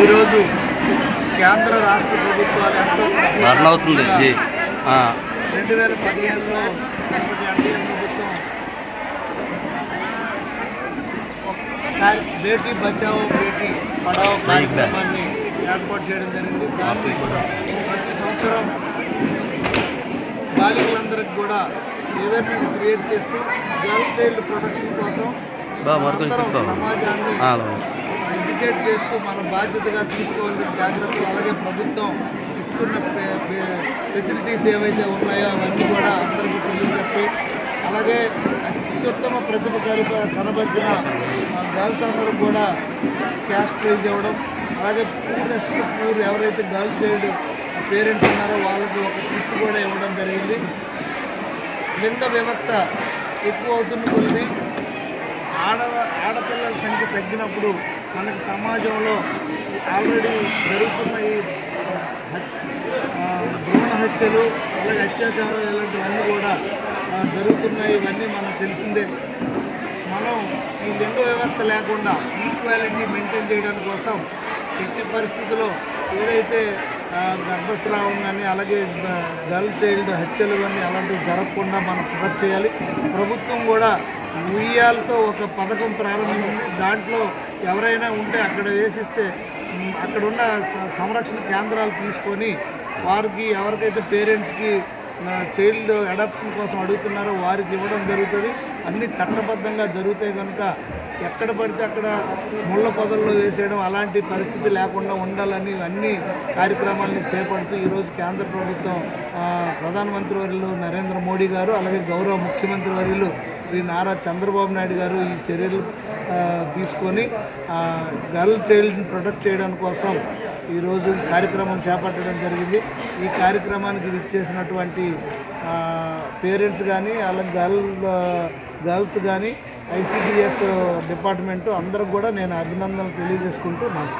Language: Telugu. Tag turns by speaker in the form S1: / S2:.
S1: ఈరోజు కేంద్ర రాష్ట్ర ప్రభుత్వాలు ఎంతో
S2: అవుతుంది
S1: రెండు వేల పదిహేనులో బేటీ బచావో బేటీ పడావో కార్యక్రమాన్ని ఏర్పాటు చేయడం జరిగింది. దాన్ని ప్రతి సంవత్సరం బాలికలందరికీ కూడా అవేర్నెస్ క్రియేట్ చేస్తూ గర్ల్ చైల్డ్ ప్రొటెక్షన్ కోసం? సమాజాన్ని
S2: ఆ,
S1: చేస్తూ మనం బాధ్యతగా తీసుకోవాల్సిన జాగ్రత్తలు అలాగే ప్రభుత్వం ఇస్తున్న ఫెసిలిటీస్ ఏవైతే ఉన్నాయో అవన్నీ కూడా అందరికీ తెలియజెప్పి అలాగే అత్యుత్తమ ప్రతిభ కనుక కనబరిచిన గర్ల్స్ అందరూ కూడా క్యాష్ ప్రైజ్ ఇవ్వడం. అలాగే పూరెస్ట్ పూర్ ఎవరైతే గర్ల్ చైల్డ్ పేరెంట్స్ ఉన్నారో వాళ్ళకి ఒక గిఫ్ట్ కూడా ఇవ్వడం జరిగింది. లింగ వివక్ష ఎక్కువ అవుతున్న కొద్ది ఆడ ఆడపిల్లల సంఖ్య తగ్గినప్పుడు మనకు సమాజంలో ఆల్రెడీ జరుగుతున్న ఈ భ్రూణ హత్యలు అలాగే అత్యాచారాలు ఇలాంటివన్నీ కూడా జరుగుతున్నాయి. ఇవన్నీ మనకు తెలిసిందే. మనం ఈ లింగ వివక్ష లేకుండా ఈక్వాలిటీ మెయింటైన్ చేయడం కోసం ఎట్టి పరిస్థితుల్లో ఏదైతే గర్భస్రావం కానీ అలాగే గర్ల్ చైల్డ్ హత్యలు కానీ అలాంటివి జరగకుండా మనం ప్రొటెక్ట్ చేయాలి. ప్రభుత్వం కూడా ఉయ్యాలతో ఒక పథకం ప్రారంభమైంది దాంట్లో ఎవరైనా ఉంటే అక్కడ వేసిస్తే అక్కడున్న సంరక్షణ కేంద్రాలు తీసుకొని వారికి ఎవరికైతే పేరెంట్స్కి చైల్డ్ అడాప్షన్ కోసం అడుగుతున్నారో వారికి ఇవ్వడం జరుగుతుంది. అన్ని చట్టబద్ధంగా జరుగుతాయి కనుక ఎక్కడ పడితే అక్కడ ముళ్ళ పొదల్లో వేసేయడం అలాంటి పరిస్థితి లేకుండా ఉండాలని అన్ని కార్యక్రమాలను చేపడుతూ ఈరోజు కేంద్ర ప్రభుత్వం ప్రధానమంత్రి వర్యులు నరేంద్ర మోడీ గారు అలాగే గౌరవ ముఖ్యమంత్రి వర్యులు శ్రీ నారా చంద్రబాబు నాయుడు గారు ఈ చర్యలు తీసుకొని గర్ల్ చైల్డ్ని ప్రొటెక్ట్ చేయడం కోసం ఈరోజు కార్యక్రమం చేపట్టడం జరిగింది. ఈ కార్యక్రమానికి విచ్చేసినటువంటి పేరెంట్స్ కానీ అలాగే గర్ల్ గర్ల్స్ కానీ ఐసిడిఎస్ డిపార్ట్మెంటు అందరికి కూడా నేను అభినందనలు తెలియజేసుకుంటూ నమస్కారం.